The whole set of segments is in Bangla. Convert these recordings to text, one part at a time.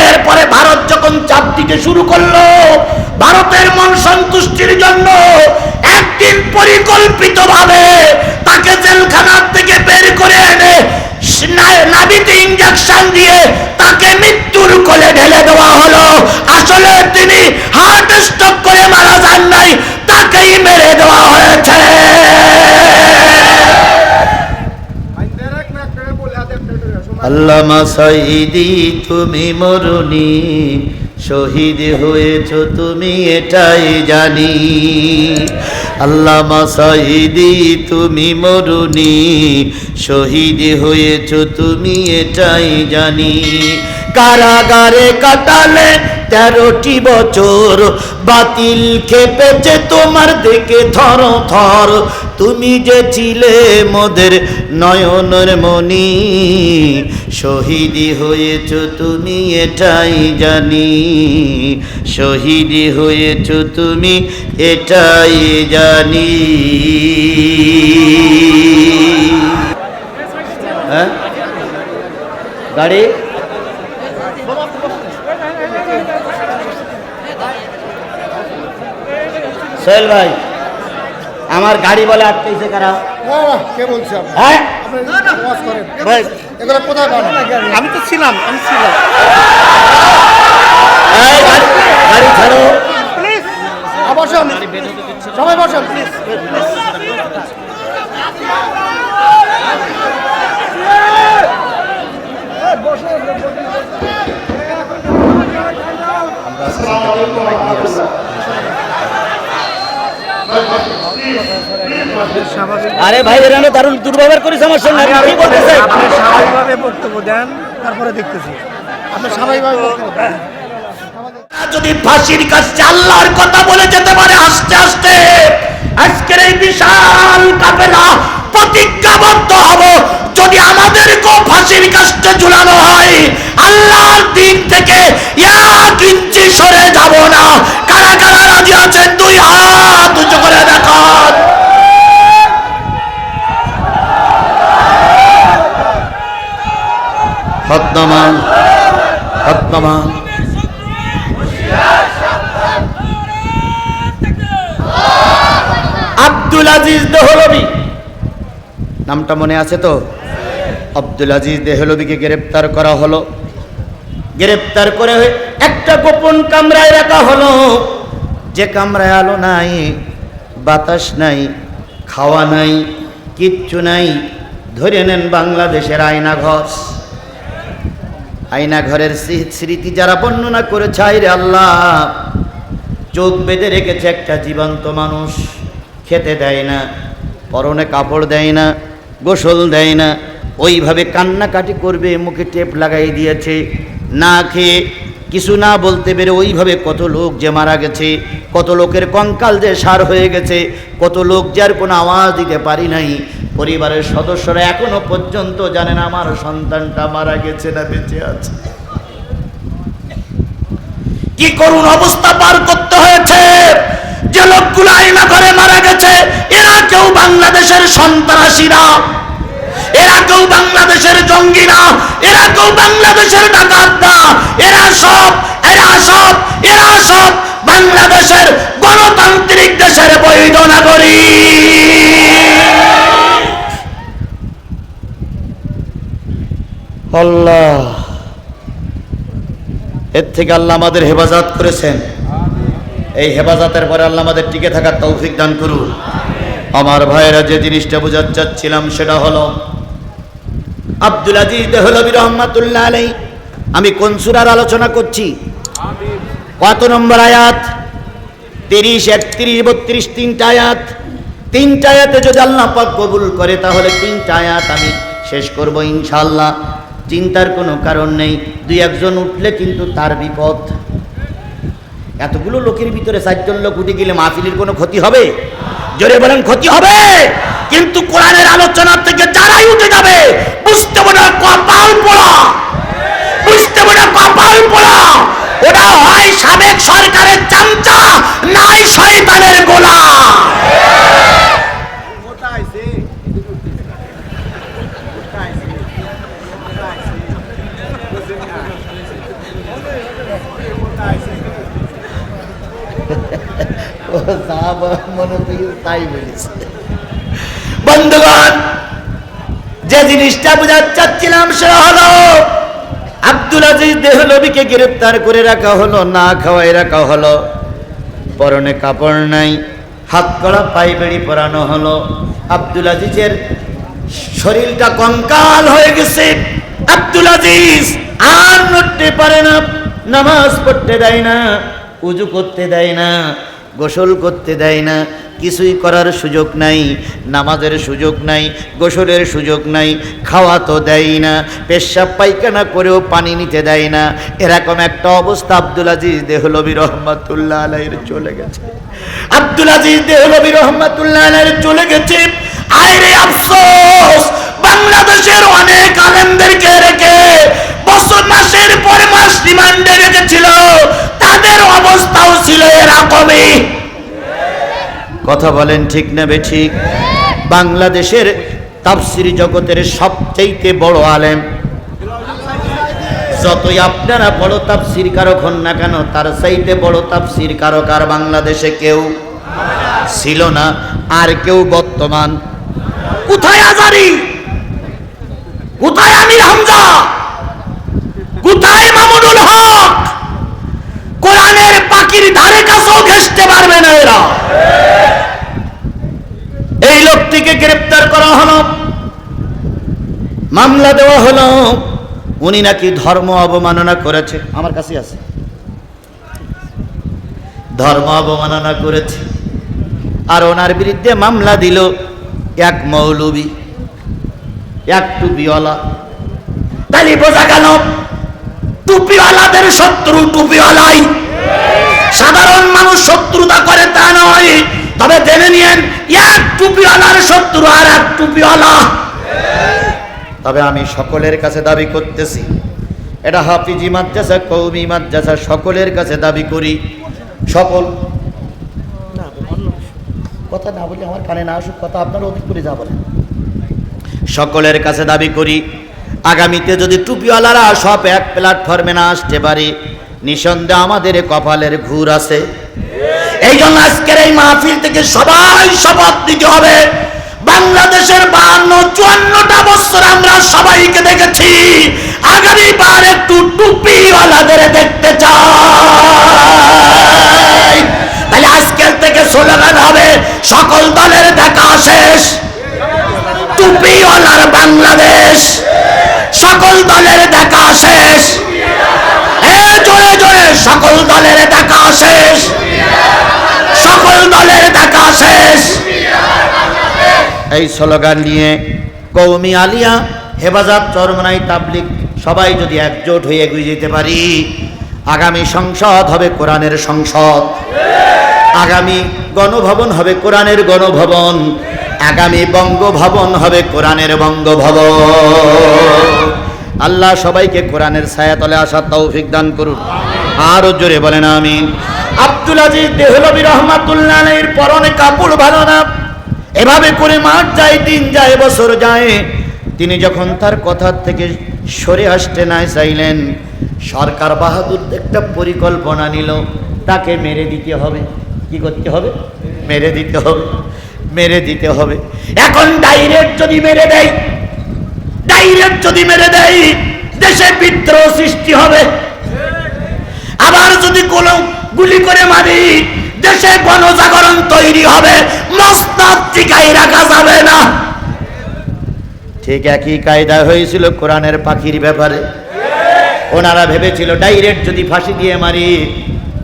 এরপরে ভারত যখন চাপ দিতে শুরু করল, ভারতের মন সন্তুষ্টির জন্য একদিন পরিকল্পিতভাবে তাকে জেলখানার থেকে বের করে এনে নাভিতে ইঞ্জেকশন দিয়ে তাকে মৃত্যুর কোলে ঢেলে দেওয়া হলো। আসলে তিনি হার্ট স্ট্রোক করে মারা যান নাই, তাকেই মেরে দেওয়া হয়েছে। আল্লামা সাইদি তুমি মরুনি শহীদ হয়েছ তুমি, এটাই জানি। আল্লামা সাইদি তুমি মরুনি শহীদ হয়েছ তুমি, এটাই জানি। কারাগারে কাটালে তেরোটি বছর। বাতিল খেপেছে তোমার দেখে থর থর তুমি যে ছিলে মোদের নয়নের মনি শহীদি হয়েছ তুমি এটাই জানি শহীদি হয়েছ তুমি এটাই জানি। হ্যাঁ? গাড়ি? ভাই। আমার গাড়ি বলে আটকেছে কারা? কে বলছে আপনি? হ্যাঁ এগুলো কোথায় আমি তো ছিলাম আমি ছিলাম। গাড়ি ছাড়ো। আ, বসুন। সবাই বসেন। আরে ভাই এরা দারুণ দুর্ব্যবহার করিস আমার সঙ্গে। আমি কি বলতে চাই? আপনি স্বাভাবিকভাবে বক্তব্য দেন তারপরে দেখতেছি। আপনি স্বাভাবিকভাবে বক্তব্য দেন। যদি ফাঁসির কাছে আল্লাহর কথা বলে যেতে পারে আস্তে আস্তে আজকের এই বিশাল কাফেলা প্রতিজ্ঞাবদ্ধ হব। যদি আমাদেরকেও ফাঁসির কাছে ঝুলানো হয় আল্লাহর দিন থেকে এক ইঞ্চি সরে যাব না কারা কারা রাজি আছেন দুই হাত উঁচু করে দেখান হতমান হতমান আব্দুল আজিজ দেহলবি। নামটা মনে আছে তো? আব্দুল আজিজ দেহলবিকে গ্রেপ্তার করা হলো। গ্রেপ্তার করে একটা গোপন কামরায় রাখা হলো। যে কামরায় আলো নাই বাতাস নাই খাওয়া নাই কিচ্ছু নাই ধরে নেন বাংলাদেশের আয়না ঘর আয়না ঘরের স্মৃতি যারা বর্ণনা করেছে আইরে আল্লাহ চোখ বেঁধে রেখেছে একটা জীবন্ত মানুষ। খেতে দেয় না, পরনে কাপড় দেয় না, গোসল দেয় না। ওইভাবে কান্নাকাটি করবে, মুখে টেপ লাগাই দিয়েছে। না খেয়ে কিছু না বলতে পেরে ওইভাবে কত লোক যে মারা গেছে, কত লোকের কঙ্কাল যে সার হয়ে গেছে, কত লোক যার কোনো আওয়াজ দিতে পারি নাই। পরিবারের সদস্যরা এখনও পর্যন্ত জানেন আমার সন্তানটা মারা গেছে না বেঁচে আছে। কি করুণ অবস্থা পার করতে হয়েছে? যে লোকগুলো আইনা ঘরে মারা গেছে, এরা কেউ বাংলাদেশের সন্ত্রাসীরা। এরা কেউ বাংলাদেশের জঙ্গিরা। এরা কেউ বাংলাদেশের ডাকাত না এরা সব এরা সব এরা সব বাংলাদেশের গণতান্ত্রিক দেশের বৈধ নাগরিক। আল্লাহ। এর থেকে আল্লাহ আমাদের হেফাজত করেছেন। এই হেফাজতের পরে আল্লাহ আমাদের টিকে থাকার তৌফিক দান করুন। আমার ভাইয়েরা যে জিনিসটা বোঝাতে চাচ্ছিলাম সেটা হলো, আব্দুল আজিজ দেহলবি রহমাতুল্লাহ আলাই আমি কোন সুরার আলোচনা করছি? কত নম্বর আয়াত? তিরিশ, একত্রিশ, বত্রিশ, তিনটা আয়াত। তিনটা আয়াতে যদি আল্লাহ পাক কবুল করে, তাহলে তিনটা আয়াত আমি শেষ করব ইনশাল্লাহ চিন্তার কোনো কারণ নেই। দুই একজন উঠলে কিন্তু তার বিপদ। এতগুলো লোকের ভিতরে চারজন লোক উঠে গেলে মাহফিলের কোনো ক্ষতি হবে? জোরে বলেন, ক্ষতি হবে। কিন্তু কোরআনের আলোচনা থেকে যারাই উঠে যাবে, বুঝতে পারে কপাল পোড়া। বুঝতে পারে কপাল পোড়া। ওটা হয় সাবেক সরকারের চামচা, নাই শয়তানের গোলা ও যা ব- মনে থেকে তাই বলেছে। বন্ধুগণ, যে জিনিসটা বোঝাতে চাচ্ছিলাম সেটা হলো, আব্দুল আজিজ দেহলবিকে গ্রেফতার করে রাখা হলো, না খাওয়াই রাখা হলো। পরনে কাপড় নাই, হাত কড়া পাই বেড়ি পরানো হলো। আব্দুল আজিজের শরীরটা কঙ্কাল হয়ে গেছে। আব্দুল আজিজ আর নড়তে পারে না, নামাজ পড়তে দেয় না, উজু করতে দেয় না। গোসল করতে দেয় না, কিছুই করার সুযোগ নাই, নামাজের সুযোগ নাই, গোসলের সুযোগ নাই, খাওয়া তো দেয় না, পেশাব পায়খানা করেও পানি নিতে দেয় না। এরকম একটা অবস্থা আব্দুল আজিজ দেহলবি রহমাতুল্লাহ আলাইয়ের চলে গেছে। আব্দুল আজিজ দেহলবি রহমাতুল্লাহ আলাইহি চলে গেছে। আরে আফসোস, বাংলাদেশের অনেক আলেমদেরকে রেখে বছর মাসের পর মাস রিমান্ডে রেখেছিল। তাদের অবস্থাও ছিল এরকমই। কথা বলেন ঠিক না বে ঠিক? বাংলাদেশের তাফসির জগতের সবচাইতে বড় আলেম। যতই আপনারা বড় তাফসির কারক হন না কেন, তার চাইতে বড় তাফসির কারক আর বাংলাদেশে কেউ ছিল না, আর কেউ বর্তমান। কোথায় আজারি? কোথায় আমির হামজা? কোথায় মামুনুল হক। কোরআনের পাখির ধারে কাছেও ঘেসতে পারবে না এরা। এই লোকটিকে গ্রেপ্তার করা হলো। মামলা দেওয়া হলো। উনি নাকি ধর্ম অবমাননা করেছে। আমার কাছে আছে। ধর্ম অবমাননা করেছে। আর ওনার বিরুদ্ধে মামলা দিল এক মৌলবী, এক টুপিওয়ালা। তাহলে বোঝা গেল টুপিওয়ালাদের শত্রু টুপিওয়ালাই। সাধারণ মানুষ শত্রুতা করে তা নয়। তবে জেনে নিয়েন, এক টুপিওয়ালার শত্রু আর এক টুপিওয়ালা। তবে আমি সকলের কাছে দাবি করতেছি। এটা হাফিজি মাদ্রাসা, কৌমি মাদ্রাসা, সকলের কাছে দাবি করি। সকল কথা না বলে আমার কানে না আসুক, কথা আপনারা অধিক করে যা বলেন। সকলের কাছে দাবি করি। আগামীতে যদি টুপিওয়ালারা সব এক প্ল্যাটফর্মে না আসতে পারে, নিঃসন্দেহে আমাদের কপালের ঘুর আছে। এই জন্য আজকের এই মাহফিল থেকে সবাই শপথ নিতে হবে। বাংলাদেশের বান্ন চুয়ান্নটা বছর আমরা সবাইকে দেখেছি। আগামীবার একটু টুপিওয়ালাদের দেখতে চাই। তাহলে আজকের থেকে স্লোগান হবে, সকল দলের দেখা শেষ। টুপিওয়ালার বাংলাদেশ। দলের দেখা শেষ। জোরে জোরে সকল দলের দেখা শেষ। সকল দলের দেখা শেষ। এই স্লোগান নিয়ে কৌমি আলিয়া, হেফাজত, চরমনাই তাবলিক সবাই যদি একজোট হয়ে এগিয়ে যেতে পারি, আগামী সংসদ হবে কোরআনের সংসদ। আগামী গণভবন হবে কোরআনের গণভবন। আগামী বঙ্গভবন হবে কোরআনের বঙ্গভবন। আল্লাহ সবাইকে কোরআনের ছায়াতলে আসার তৌফিক দান করুন। আরও জোরে বলেন আমিন। আব্দুল আজিজ দেহলবি রহমাতুল্লাহ আলাইহির পরনে কাপড় ভালো না? এভাবে করে মাস যায়, দিন যায়, বছর যায়। তিনি যখন তার কথার থেকে সরে আসতে না চাইলেন, সরকার বাহাদুর একটা পরিকল্পনা নিল, তাকে মেরে দিতে হবে। কি করতে হবে? মেরে দিতে হবে। মেরে দিতে হবে। এখন ডাইরেক্ট যদি মেরে দেয় ডাইরেক্ট যদি মেরে দেয় দেশে বিদ্রোহ সৃষ্টি হবে। আবার যদি কোনো গুলি করে মারি, দেশে গণজাগরণ তৈরি হবে। মস্তাদ টিকাই রাখা যাবে না। ঠিক একই কায়দা হয়েছিল কোরআনের পাখির ব্যাপারে। ওনারা ভেবেছিল, ডাইরেক্ট যদি ফাঁসি দিয়ে মারি,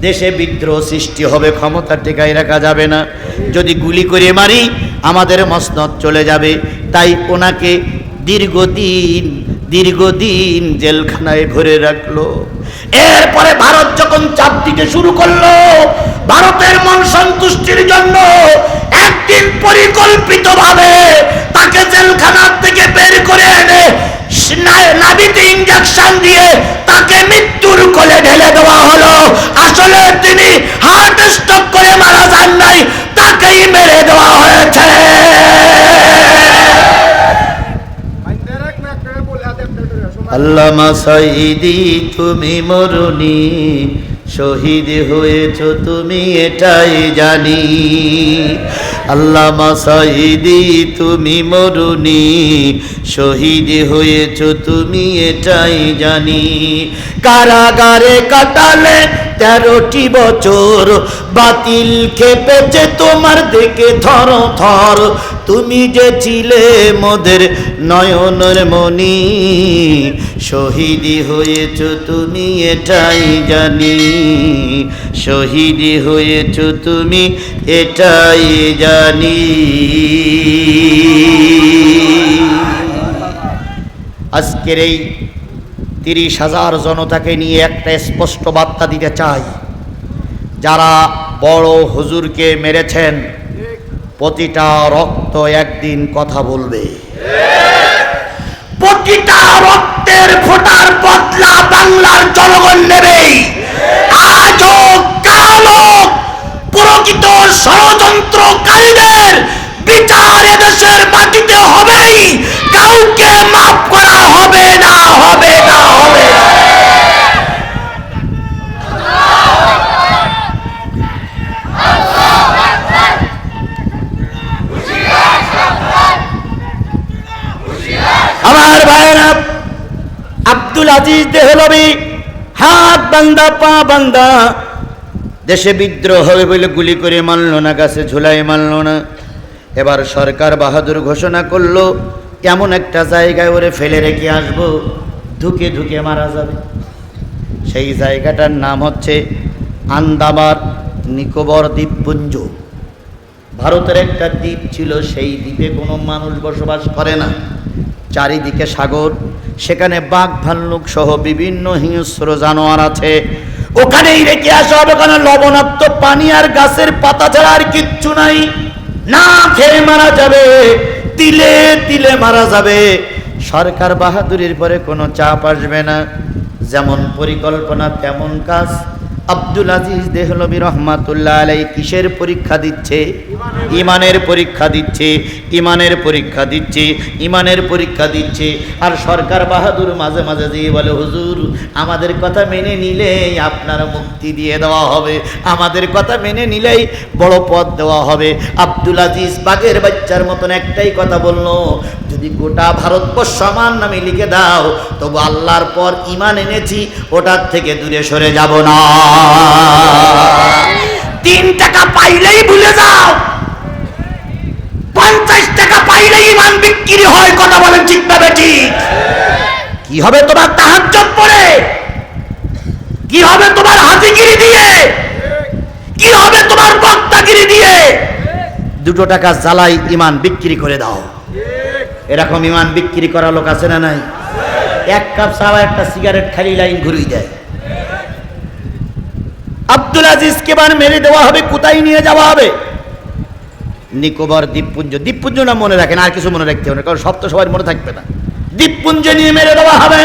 দেশে বিদ্রোহ সৃষ্টি হবে, ক্ষমতা টেকাই রাখা যাবে না। যদি গুলি করে মারি, আমাদের মসনদ চলে যাবে। তাই ওনাকে দীর্ঘদিন দীর্ঘদিন জেলখানায় ভরে রাখল। এরপরে ভারত যখন চাপ দিতে শুরু করল, ভারতের মন সন্তুষ্টির জন্য একদিন পরিকল্পিত ভাবে তাকে জেলখানার থেকে বের করে এনে না- নাভিতে ইঞ্জেকশন দিয়ে তাকে মৃত্যুর কোলে ঢেলে দেওয়া হলো। আসলে তিনি হার্ট স্ট্রোক করে মারা যান নাই, তাকেই মেরে দেওয়া হয়েছে। আল্লামা সাইদি তুমি মরুনি শহীদ হয়েছ তুমি, এটাই জানি। আল্লামা সাইদি তুমি মরুনি শহীদ হয়েছ তুমি, এটাই জানি। কারাগারে কাটালে তেরোটি বছর। বাতিল খেপেছে তোমার দেখে থর থর তুমি যে ছিলে মোদের নয়নের মনি শহীদি হয়েছ তুমি এটাই জানি। শহীদি হয়েছ তুমি এটাই জানি। আজকের এই তিরিশ হাজার জনতাকে নিয়ে একটা স্পষ্ট বার্তা দিতে চাই। যারা বড় হুজুরকে মেরেছেন প্রতিটা রক্ত একদিন কথা বলবে। প্রতিটা রক্তের ফোটার বদলা বাংলার জনগণ নেবেই আজও প্রকৃত ষড়যন্ত্রকারীদের বিচার এদেশের মাটিতে হবেই। কাউকে মাফ করা হবে না হবে না আমার ভাইরা আব্দুল আজিজ দেহলবি হাত বান্দা, পা বান্দা। দেশে বিদ্রোহ হবে বলে গুলি করে মানলো না, গাছে ঝুলাই মানলো না। এবার সরকার বাহাদুর ঘোষণা করল, এমন একটা জায়গায় ওরে ফেলে রেখে আসব, ধুকে ধুকে মারা যাবে। সেই জায়গাটার নাম হচ্ছে আন্দামান নিকোবর দ্বীপপুঞ্জ। ভারতের একটা দ্বীপ ছিল, সেই দ্বীপে কোনো মানুষ বসবাস করে না। চারিদিকে সাগর সেখানে বাঘ, ভাল্লুক সহ বিভিন্ন হিংস্র জানোয়ার আছে। ওখানেই রেখে আসা হবে কারণ লবণাক্ত পানি আর গাছের পাতা ছাড়া আর কিচ্ছু নাই। না খেয়ে মারা যাবে, তিলে তিলে মারা যাবে। সরকার বাহাদুরির পরে কোনো চাপ আসবে না। যেমন পরিকল্পনা, তেমন কাজ। আব্দুল আজিজ দেহলবি রহমাতুল্লাহ আলাই কিসের পরীক্ষা দিচ্ছে? ইমানের পরীক্ষা দিচ্ছে, ইমানের পরীক্ষা দিচ্ছে, ইমানের পরীক্ষা দিচ্ছে। আর সরকার বাহাদুর মাঝে মাঝে দিয়ে বলে, হুজুর, আমাদের কথা মেনে নিলেই আপনার মুক্তি দিয়ে দেওয়া হবে। আমাদের কথা মেনে নিলেই বড় পদ দেওয়া হবে। আব্দুল আজিজ বাঘের বাচ্চার মতন একটাই কথা বলল যদি গোটা ভারতবর্ষ আমার নামে লিখে দাও, তবু আল্লাহর পর ইমান এনেছি, ওটার থেকে দূরে সরে যাব না। তিন টাকা পাইলেই ভুলে যাও। পঞ্চাশ টাকা পাইলেই ইমান বিক্রি হয়, কথা বলেন ঠিক না ঠিক। কি হবে তোমার তাহাজ্জত পড়ে কি হবে তোমার হাতিগিরি দিয়ে? কি হবে তোমার বক্তাগিরি দিয়ে? দুটো টাকা জ্বালাই ইমান বিক্রি করে দাও। এরকম ইমান বিক্রি করা লোক আছে না নাই? এক কাপ চাওয়া, একটা সিগারেট খালি লাইন ঘুরিয়ে দেয়। আব্দুল আজিজকে বার মেরে দেওয়া হবে, কোথায় নিয়ে যাওয়া হবে? নিকোবর দ্বীপপুঞ্জ। দ্বীপপুঞ্জ না মনে রাখেন, আর কিছু মনে রাখতে হবে না, কারণ সব তো সবার মনে থাকবে না। দ্বীপপুঞ্জে নিয়ে মেরে দেওয়া হবে।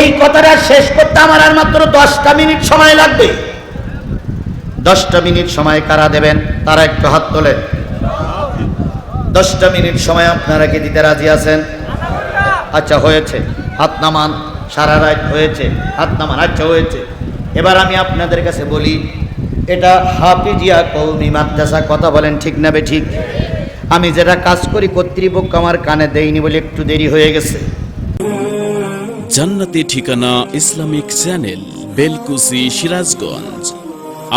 এই কথাটা শেষ করতে আমার আর মাত্র দশটা মিনিট সময় লাগবে। দশটা মিনিট সময় কারা দেবেন, তারা একটু হাত তোলেন। দশটা মিনিট সময় আপনারা কি দিতে রাজি আছেন? আচ্ছা হয়েছে। হাত নামান, সারা রাত হয়েছে। হাত নামান আচ্ছা হয়েছে। এবার আমি আপনাদের কাছে বলি, এটা হাফিজিয়া কৌমি মাদ্রাসা, কথা বলেন ঠিক নাবে ঠিক? আমি যেটা কাজ করি কর্তৃপক্ষ আমার কানে দেয়নি বলে একটু দেরি হয়ে গেছে। জান্নাতি ঠিকানা ইসলামিক চ্যানেল, বেলকুসি, সিরাজগঞ্জ।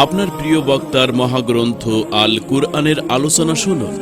আপনার প্রিয় বক্তার মহাগ্রন্থ আল কুরআনের আলোচনা শুনুন।